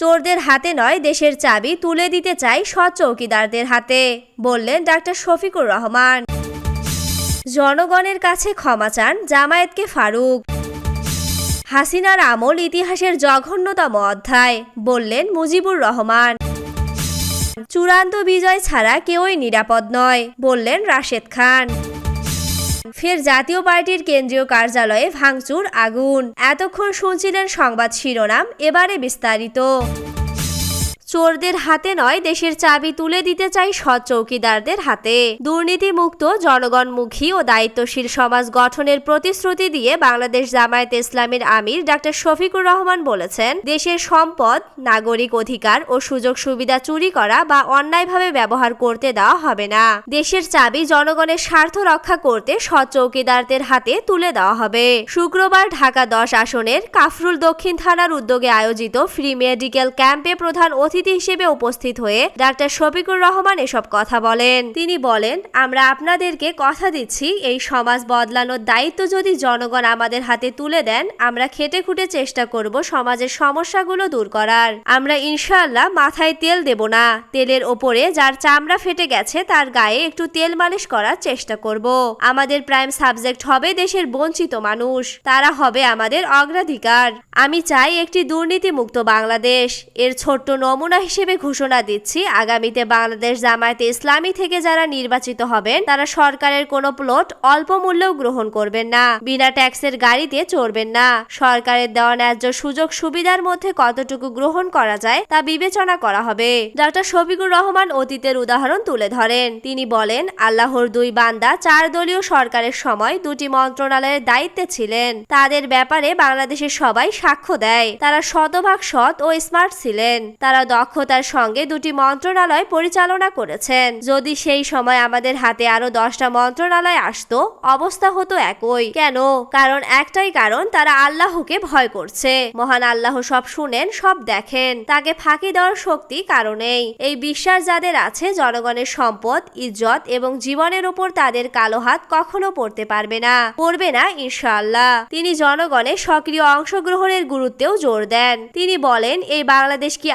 চোরদের হাতে নয়, দেশের চাবি তুলে দিতে চাই সৎ চৌকিদারদের হাতে, বললেন ডাক্তার শফিকুর রহমান। জনগণের কাছে ক্ষমা চান জামায়াতকে ফারুক। হাসিনার আমল ইতিহাসের জঘন্যতম অধ্যায়, বললেন মুজিবুর রহমান। চূড়ান্ত বিজয় ছাড়া কেউই নিরাপদ নয়, বললেন রাশেদ খান। ফের জাতীয় পার্টির কেন্দ্রীয় কার্যালয়ে ভাঙচুর আগুন। এতক্ষণ শুনছিলেন সংবাদ শিরোনাম এবারে বিস্তারিত। চোরদের হাতে নয়, দেশের চাবি তুলে দিতে চাই সৎ চৌকিদারদের হাতে। দুর্নীতিমুক্ত জনগণমুখী ও দায়িত্বশীল সমাজ গঠনের প্রতিশ্রুতি দিয়ে বাংলাদেশ জামায়াত ইসলামের আমির ডাক্তার শফিকুর রহমান বলেছেন, দেশের সম্পদ, নাগরিক অধিকার ও সুযোগ সুবিধা চুরি করা বা অন্যায়ভাবে ব্যবহার করতে দেওয়া হবে না। দেশের চাবি জনগণের স্বার্থ রক্ষা করতে সৎ চৌকিদারদের হাতে তুলে দেওয়া হবে। শুক্রবার ঢাকা দশ আসনের কাফরুল দক্ষিণ থানার উদ্যোগে আয়োজিত ফ্রি মেডিকেল ক্যাম্পে প্রধান অতিথি হিসেবে উপস্থিত হয়ে ডাক্তার শফিকুর রহমান এসব কথা বলেন। তিনি বলেন, আমরা আপনাদেরকে কথা দিচ্ছি, এই সমাজ বদলানোর দায়িত্ব যদি জনগণ আমাদের হাতে তুলে দেন, আমরা খেটে খুঁটে চেষ্টা করব সমাজের সমস্যাগুলো দূর করার। আমরা ইনশাআল্লাহ মাথায় তেল দেব না। তেলের ওপরে যার চামড়া ফেটে গেছে, তার গায়ে একটু তেল মালিশ করার চেষ্টা করব। আমাদের প্রাইম সাবজেক্ট হবে দেশের বঞ্চিত মানুষ। তারা হবে আমাদের অগ্রাধিকার। আমি চাই একটি দুর্নীতিমুক্ত বাংলাদেশ। এর ছোট্ট নমুনা হিসেবে ঘোষণা দিচ্ছি। আগামীতে বাংলাদেশ জামায়াতে ইসলামী থেকে যারা নির্বাচিত হবেন, তারা সরকারের কোনো প্লট অল্প মূল্যেও গ্রহণ করবেন না। বিনা ট্যাক্সের গাড়িতে চড়বেন না। সরকারের দেওয়া ন্যায্য সুযোগ সুবিধার মধ্যে কতটুকু গ্রহণ করা যায় তা বিবেচনা করা হবে। ডক্টর শফিকুর রহমান অতীতের উদাহরণ তুলে ধরেন। তিনি বলেন, আল্লাহর দুই বান্দা চার দলীয় সরকারের সময় দুটি মন্ত্রণালয়ের দায়িত্বে ছিলেন। তাদের ব্যাপারে বাংলাদেশের সবাই সাক্ষ্য দেয়। তারা শতভাগ সৎ ও স্মার্ট ছিলেন। তারা দক্ষতার সঙ্গে দুটি মন্ত্রণালয় পরিচালনা করেছেন। যদি সেই সময় আমাদের হাতে আরও দশটা মন্ত্রণালয় আসতো, অবস্থা হতো একই। কেন? কারণ একটাই কারণ, তারা আল্লাহকে ভয় করছে। মহান আল্লাহ সব শুনেন, সব দেখেন। তাকে ফাঁকি দেওয়ার শক্তি কারণেই এই বিশ্বাস যাদের আছে, জনগণের সম্পদ, ইজ্জত এবং জীবনের উপর তাদের কালো হাত কখনো পড়তে পারবে না। পড়বে না, ইনশাআল্লাহ। তিনি জনগণের সক্রিয় অংশগ্রহণের গুরুত্বেও জোর দেন। তিনি বলেন, এই বাংলাদেশ কি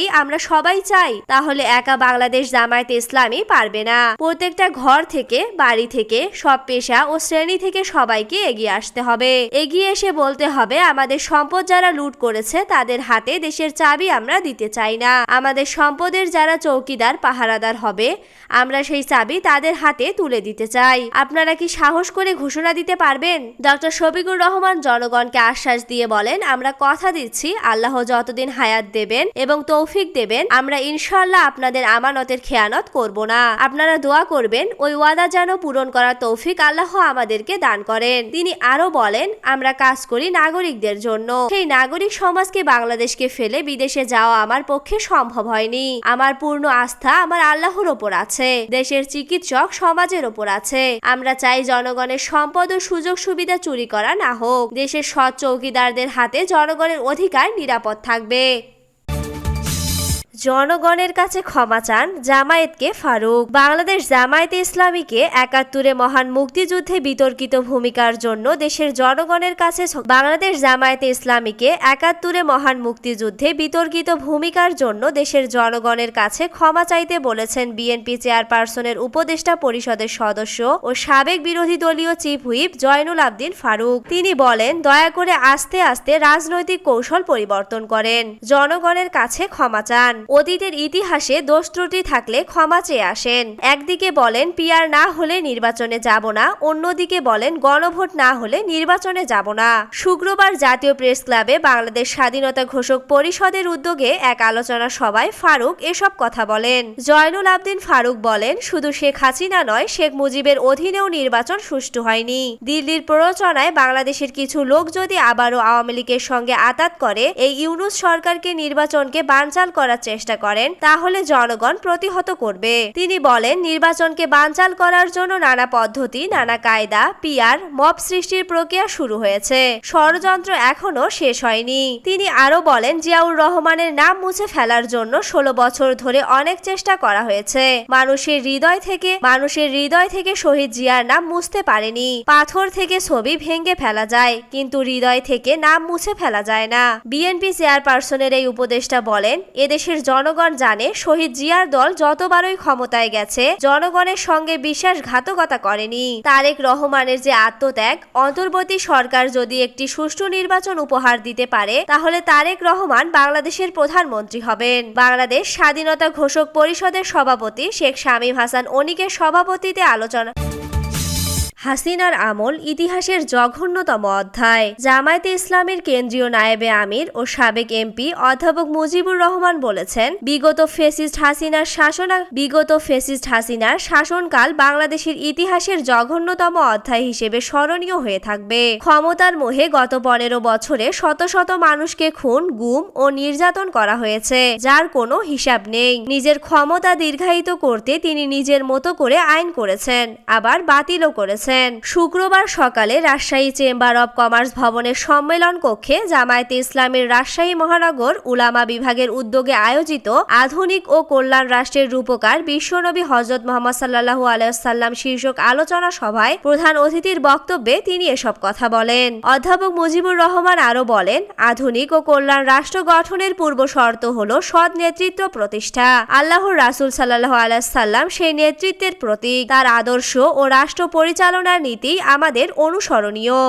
আসলেই আমরা সবাই চাই, তাহলে একা বাংলাদেশ জামায়াতে ইসলামী পারবে না। প্রত্যেকটা ঘর থেকে, বাড়ি থেকে, সব পেশা ও শ্রেণি থেকে সবাইকে এগিয়ে আসতে হবে। এগিয়ে এসে বলতে হবে, আমাদের সম্পদ যারা লুট করেছে, তাদের হাতে দেশের চাবি আমরা দিতে চাই না। আমাদের সম্পদের যারা চৌকিদার, পাহারাদার হবে, আমরা সেই চাবি তাদের হাতে তুলে দিতে চাই। আপনারা কি সাহস করে ঘোষণা দিতে পারবেন? ডক্টর শফিকুর রহমান জনগণকে আশ্বাস দিয়ে বলেন, আমরা কথা দিচ্ছি, আল্লাহ যতদিন হায়াত দেবেন এবং তৌফিক দেবেন, আমরা ইনশাল্লাহ আপনাদের আমানতের খেয়ানত করব না। আপনারা দোয়া করবেন, ওই ওয়াদা যেন পূরণ করার তৌফিক আল্লাহ আমাদেরকে দান করেন। তিনি আরও বলেন, আমরা কাজ করি নাগরিকদের জন্য। সেই নাগরিক সমাজকে বাংলাদেশকে ফেলে বিদেশে যাওয়া আমার পক্ষে সম্ভব হয়নি। আমার পূর্ণ আস্থা আমার আল্লাহর ওপর আছে। দেশের চিকিৎসক সমাজের ওপর আছে। আমরা চাই জনগণের সম্পদ ও সুযোগ সুবিধা চুরি করা না হোক। দেশের সৎ চৌকিদারদের হাতে জনগণের অধিকার নিরাপদ থাকবে। জনগণের কাছে ক্ষমা চান জামায়াতকে ফারুক। বাংলাদেশ জামায়াতে ইসলামীকে একাত্তরে মহান মুক্তিযুদ্ধে বিতর্কিত ভূমিকার জন্য দেশের জনগণের কাছে বাংলাদেশ জামায়াতে ইসলামীকে একাত্তরে মহান মুক্তিযুদ্ধে বিতর্কিত ভূমিকার জন্য দেশের জনগণের কাছে ক্ষমা চাইতে বলেছেন বিএনপি চেয়ারপারসনের উপদেষ্টা পরিষদের সদস্য ও সাবেক বিরোধী দলীয় চিফ হুইপ জয়নুল আবদিন ফারুক। তিনি বলেন, দয়া করে আস্তে আস্তে রাজনৈতিক কৌশল পরিবর্তন করেন। জনগণের কাছে ক্ষমা চান। অতীতের ইতিহাসে দোষ ত্রুটি থাকলে ক্ষমা চেয়ে আসেন। একদিকে বলেন, পিয়ার না হলে নির্বাচনে যাব না। অন্যদিকে বলেন, গণভোট না হলে নির্বাচনে যাব না। শুক্রবার জাতীয় প্রেস ক্লাবে বাংলাদেশ স্বাধীনতা ঘোষক পরিষদের উদ্যোগে এক আলোচনা সভায় ফারুক এসব কথা বলেন। জয়নুল আবদিন ফারুক বলেন, শুধু শেখ হাসিনা নয়, শেখ মুজিবের অধীনেও নির্বাচন সুষ্ঠু হয়নি। দিল্লির প্ররোচনায় বাংলাদেশের কিছু লোক যদি আবারও আওয়ামী লীগের সঙ্গে আতাত করে, এই ইউনুস সরকারকে নির্বাচনকে বানচাল করার চেষ্টা করেন, তাহলে জনগণ প্রতিহত করবে। তিনি বলেন, নির্বাচনকে বানচাল করার জন্য নানা পদ্ধতি, নানা কায়দা পিয়ার মব সৃষ্টির প্রক্রিয়া শুরু হয়েছে। ষড়যন্ত্র এখনও শেষ হয়নি। তিনি আরও বলেন, জিয়াউর রহমানের নাম মুছে ফেলার জন্য ষোলো বছর ধরে অনেক চেষ্টা করা হয়েছে। মানুষের হৃদয় থেকে, মানুষের হৃদয় থেকে শহীদ জিয়ার নাম মুছতে পারেনি। পাথর থেকে ছবি ভেঙে ফেলা যায়, কিন্তু হৃদয় থেকে নাম মুছে ফেলা যায় না। বিএনপি চেয়ারপারসনের এই উপদেষ্টা বলেন, এদেশের জনগণ জানে শহীদ জিয়ার দল যতবারই ক্ষমতায় গেছে, জনগণের সঙ্গে বিশ্বাসঘাতকতা করেনি। তারেক রহমানের যে আত্মত্যাগ, অন্তর্বর্তী সরকার যদি একটি সুষ্ঠু নির্বাচন উপহার দিতে পারে, তাহলে তারেক রহমান বাংলাদেশের প্রধানমন্ত্রী হবেন। বাংলাদেশ স্বাধীনতা ঘোষক পরিষদের সভাপতি শেখ শামীম হাসান অনিকের সভাপতিতে আলোচনা হাসিনার আমল ইতিহাসের জঘন্যতম অধ্যায়। জামায়াতে ইসলামের কেন্দ্রীয় নায়েবে আমির ও সাবেক এমপি অধ্যাপক মুজিবুর রহমান বলেছেন, বিগত ফেসিস্ট হাসিনার শাসন, বিগত ফেসিস্ট হাসিনার শাসনকাল বাংলাদেশের ইতিহাসের জঘন্যতম অধ্যায় হিসেবে স্মরণীয় হয়ে থাকবে। ক্ষমতার মোহে গত পনেরো বছরে শত শত মানুষকে খুন, গুম ও নির্যাতন করা হয়েছে, যার কোনো হিসাব নেই। নিজের ক্ষমতা দীর্ঘায়িত করতে তিনি নিজের মতো করে আইন করেছেন, আবার বাতিলও করেছেন। শুক্রবার সকালে রাজশাহী চেম্বার অব কমার্স ভবনের সম্মেলন কক্ষে জামায়াতে ইসলামের রাজশাহী মহানগর উলামা বিভাগের উদ্যোগে আয়োজিত আধুনিক ও কল্যাণ রাষ্ট্রের রূপকার বিশ্বনবী হজরত মোহাম্মদ সাল্লাহু আলাইসাল্লাম শীর্ষক আলোচনা সভায় প্রধান অতিথির বক্তব্যে তিনি এসব কথা বলেন। অধ্যাপক মুজিবুর রহমান আরও বলেন, আধুনিক ও কল্যাণ রাষ্ট্র গঠনের পূর্ব শর্ত হল সৎ নেতৃত্ব প্রতিষ্ঠা। আল্লাহর রাসুল সাল্লাহ আলাইসাল্লাম সেই নেতৃত্বের প্রতীক। তার আদর্শ ও রাষ্ট্র পরিচালনার নীতি আমাদের অনুসরণীয়।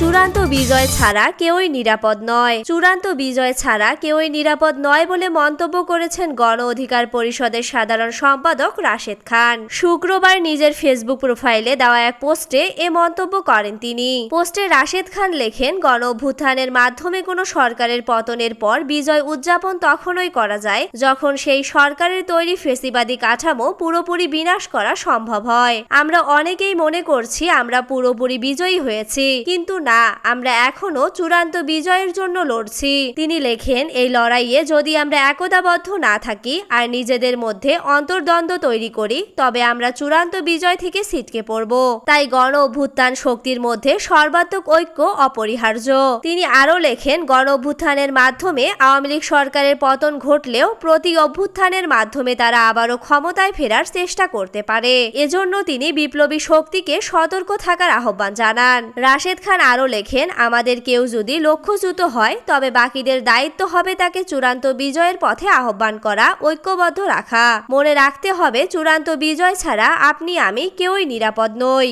চূড়ান্ত বিজয় ছাড়া কেউই নিরাপদ নয়। চূড়ান্ত বিজয় ছাড়া কেউই নিরাপদ নয় বলে মন্তব্য করেছেন গণ অধিকার পরিষদের সাধারণ সম্পাদক রাশেদ খান। শুক্রবার নিজের ফেসবুক প্রোফাইলে দেওয়া এক পোস্টে এ মন্তব্য করেন তিনি। পোস্টে রাশেদ খান লেখেন, গণ অভ্যুত্থানের মাধ্যমে কোনো সরকারের পতনের পর বিজয় উদযাপন তখনই করা যায় যখন সেই সরকারের তৈরি ফেসিবাদী কাঠামো পুরোপুরি বিনাশ করা সম্ভব হয়। আমরা অনেকেই মনে করছি আমরা পুরোপুরি বিজয়ী হয়েছি, কিন্তু না, আমরা এখনও চূড়ান্ত বিজয়ের জন্য লড়ছি। তিনি লেখেন, এই লড়াইয়ে যদি আমরা একতাবদ্ধ না থাকি আর নিজেদের মধ্যে অন্তর্দ্বন্দ্ব তৈরি করি, তবে আমরা চূড়ান্ত বিজয় থেকে ছিটকে পড়ব। তাই গণ অভ্যুত্থান শক্তির মধ্যে সর্বাত্মক ঐক্য অপরিহার্য। তিনি আরও লেখেন গণ অভ্যুত্থানের মাধ্যমে আওয়ামী লীগ সরকারের পতন ঘটলেও প্রতি অভ্যুত্থানের মাধ্যমে তারা আবারও ক্ষমতায় ফেরার চেষ্টা করতে পারে। এজন্য তিনি বিপ্লবী শক্তিকে সতর্ক থাকার আহ্বান জানান। রাশেদ খান আরও লেখেন, আমাদের কেউ যদি লক্ষ্যচ্যুত হয়, তবে বাকিদের দায়িত্ব হবে তাকে চূড়ান্ত বিজয়ের পথে আহ্বান করা, ঐক্যবদ্ধ রাখা। মনে রাখতে হবে, চূড়ান্ত বিজয় ছাড়া আপনি, আমি কেউই নিরাপদ নই।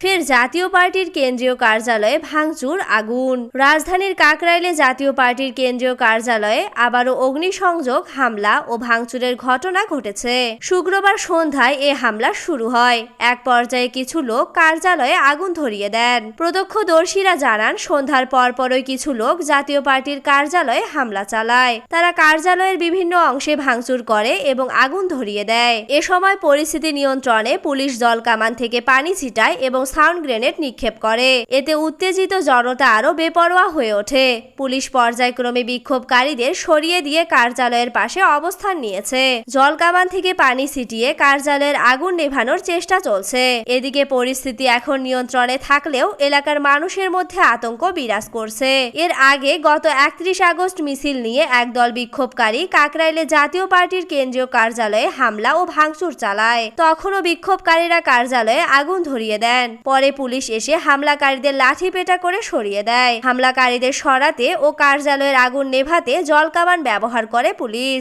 ফের জাতীয় পার্টির কেন্দ্রীয় কার্যালয়ে ভাঙচুর, আগুন। রাজধানীর কাকরাইলে জাতীয় পার্টির কেন্দ্রীয় কার্যালয়ে আবারও অগ্নিসংযোগ, হামলা ও ভাঙচুরের ঘটনা ঘটেছে। শুক্রবার সন্ধ্যায় এ হামলা শুরু হয়। এক পর্যায়ে কিছু লোক কার্যালয়ে আগুন ধরিয়ে দেন। প্রত্যক্ষদর্শীরা জানান, সন্ধ্যার পরপরই কিছু লোক জাতীয় পার্টির কার্যালয়ে হামলা চালায়। তারা কার্যালয়ের বিভিন্ন অংশে ভাঙচুর করে এবং আগুন ধরিয়ে দেয়। এ সময় পরিস্থিতি নিয়ন্ত্রণে পুলিশ জল কামান থেকে পানি ছিটায় এবং সাউন্ড গ্রেনেড নিক্ষেপ করে। এতে উত্তেজিত জনতা আরও বেপরোয়া হয়ে ওঠে। পুলিশ পর্যায়ক্রমে বিক্ষোভকারীদের সরিয়ে দিয়ে কার্যালয়ের পাশে অবস্থান নিয়েছে। জলকামান থেকে পানি ছিটিয়ে কার্যালয়ের আগুন নেভানোর চেষ্টা চলছে। এদিকে পরিস্থিতি এখন নিয়ন্ত্রণে থাকলেও এলাকার মানুষের মধ্যে আতঙ্ক বিরাজ করছে। এর আগে গত একত্রিশ আগস্ট মিছিল নিয়ে একদল বিক্ষোভকারী কাকরাইলে জাতীয় পার্টির কেন্দ্রীয় কার্যালয়ে হামলা ও ভাঙচুর চালায়। তখনও বিক্ষোভকারীরা কার্যালয়ে আগুন ধরিয়ে দেন। পরে পুলিশ এসে হামলাকারীদের লাঠি পেটা করে সরিয়ে দেয়। হামলাকারীদের সরাতে ও কার্যালয়ের আগুন নেভাতে জলকামান ব্যবহার করে পুলিশ।